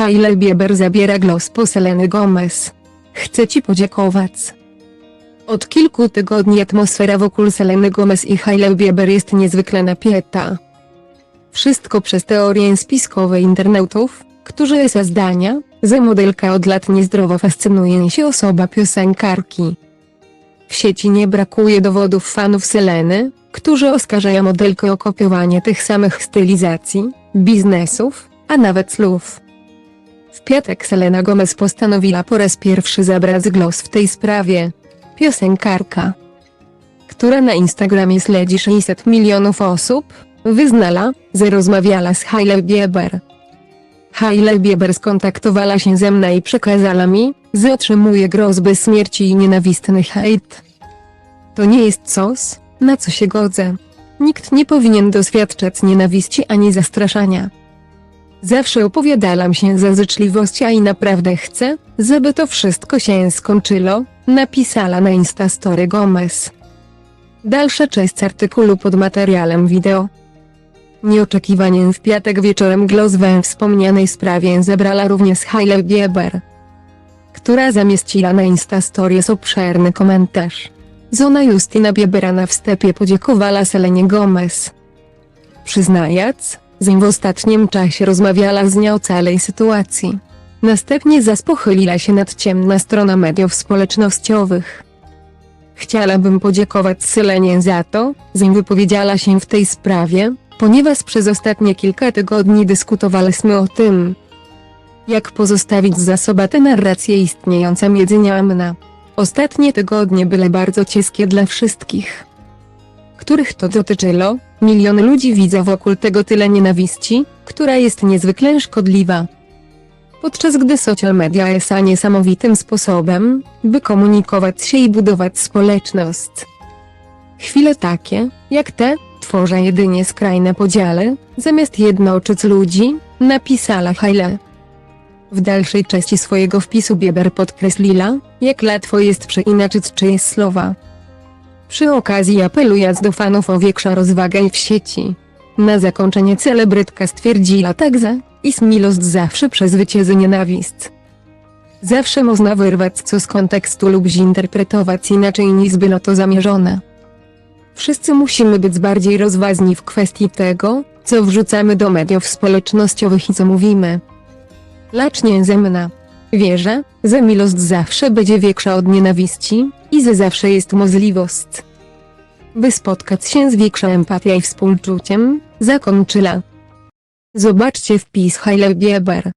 Hailey Bieber zabiera głos po Seleny Gomez. Chcę ci podziękować. Od kilku tygodni atmosfera wokół Seleny Gomez i Hailey Bieber jest niezwykle napięta. Wszystko przez teorie spiskowe internautów, którzy za zdania, że modelka od lat niezdrowo fascynuje się osoba piosenkarki. W sieci nie brakuje dowodów fanów Seleny, którzy oskarżają modelkę o kopiowanie tych samych stylizacji, biznesów, a nawet słów. Piątek Selena Gomez postanowiła po raz pierwszy zabrać głos w tej sprawie. Piosenkarka, która na Instagramie śledzi 600 milionów osób, wyznala, że rozmawiała z Hailey Bieber. Hailey Bieber skontaktowała się ze mną i przekazała mi, że otrzymuje groźby śmierci i nienawistny hejt. To nie jest coś, na co się godzę. Nikt nie powinien doświadczać nienawiści ani zastraszania. Zawsze opowiadałam się za życzliwość a i naprawdę chcę, żeby to wszystko się skończyło, napisała na Instastory Gomez. Dalsza część artykułu pod materiałem wideo. Nieoczekiwanie w piątek wieczorem głos we wspomnianej sprawie zabrała również Hailey Bieber, która zamieściła na Instastories obszerny komentarz. Zona Justyna Biebera na wstępie podziękowała Selenie Gomez. Przyznając, że w ostatnim czasie rozmawiała z nią o całej sytuacji. Następnie zaś pochyliła się nad ciemna strona mediów społecznościowych. Chciałabym podziękować Selenie za to, że wypowiedziała się w tej sprawie, ponieważ przez ostatnie kilka tygodni dyskutowaliśmy o tym, jak pozostawić za sobą tę narrację istniejącą między nami. Ostatnie tygodnie były bardzo ciężkie dla wszystkich, których to dotyczyło. Miliony ludzi widzą wokół tego tyle nienawiści, która jest niezwykle szkodliwa. Podczas gdy social media jest niesamowitym sposobem, by komunikować się i budować społeczność. Chwile takie, jak te, tworzą jedynie skrajne podziały, zamiast jednoczyć ludzi, napisała Haile. W dalszej części swojego wpisu Bieber podkreśliła, jak łatwo jest przeinaczyć czyjeś słowa. Przy okazji apelując do fanów o większą rozwagę w sieci. Na zakończenie celebrytka stwierdziła także, iż miłość zawsze przezwycięży nienawiść. Zawsze można wyrwać co z kontekstu lub zinterpretować inaczej niż było to zamierzone. Wszyscy musimy być bardziej rozważni w kwestii tego, co wrzucamy do mediów społecznościowych i co mówimy. Lecz nie ze mną. Wierzę, że miłość zawsze będzie większa od nienawiści że zawsze jest możliwość, by spotkać się z większą empatią i współczuciem, zakończyła. Zobaczcie wpis Hailey Bieber.